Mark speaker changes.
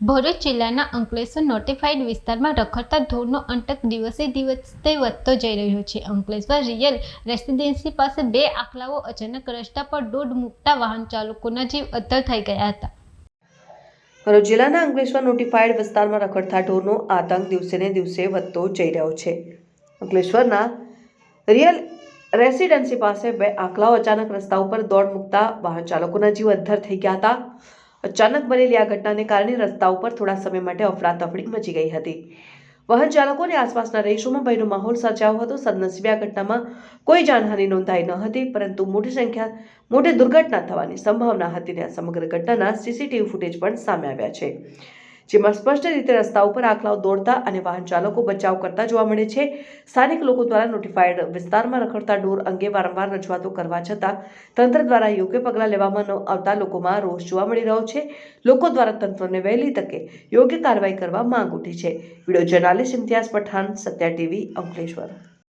Speaker 1: ભરૂચ જિલ્લાના અંકલેશ્વર નોટિફાઈડ વિસ્તારમાં રખડતા ઢોરનો અંટક દિવસે દિવસે વધતો જઈ રહ્યો છે. અંકલેશ્વર રિયલ રેસિડેન્સી પાસે બે આખલાઓ અચાનક રસ્તા પર દોઢ મૂકતા વાહન ચાલકોના જીવ અદ્ધર થઈ ગયા હતા.
Speaker 2: ભરૂચ જિલ્લાના અંકલેશ્વર નોટિફાઈડ વિસ્તારમાં રખડતા ઢોરનો આતંક દિવસે ને દિવસે વધતો જઈ રહ્યો છે. અંકલેશ્વરના રિયલ રેસિડેન્સી પાસે બે આંકલાઓ અચાનક રસ્તા ઉપર દોડ મૂકતા વાહન ચાલકોના જીવ અદ્ધર થઈ ગયા હતા. અચાનક બનેલી આ ઘટનાને કારણે રસ્તા ઉપર થોડા સમય માટે અફડાતફડી મચી ગઈ હતી. વાહન ચાલકોને આસપાસના રહીશોમાં ભયનો માહોલ સર્જાયો હતો. સદનસીબે આ ઘટનામાં કોઈ જાનહાનિ નોંધાઈ ન હતી, પરંતુ મોટી સંખ્યા, મોટી દુર્ઘટના થવાની સંભાવના હતી ને આ સમગ્ર ઘટનાના સીસીટીવી ફૂટેજ પણ સામે આવ્યા છે. જેમાં સ્પષ્ટ રીતે રસ્તા ઉપર આખલાઓ દોડતા અને વાહન ચાલકો બચાવ કરતા જોવા મળે છે. સ્થાનિક લોકો દ્વારા નોટિફાઈડ વિસ્તારમાં રખડતા ઢોર અંગે વારંવાર રજૂઆતો કરવા છતાં તંત્ર દ્વારા યોગ્ય પગલાં લેવામાં ન આવતા લોકોમાં રોષ જોવા મળી રહ્યો છે. લોકો દ્વારા તંત્રને વહેલી તકે યોગ્ય કાર્યવાહી કરવા માંગ ઉઠી છે. Video journalist Imtiyaz Pathan, Satya TV, Ankleshwar.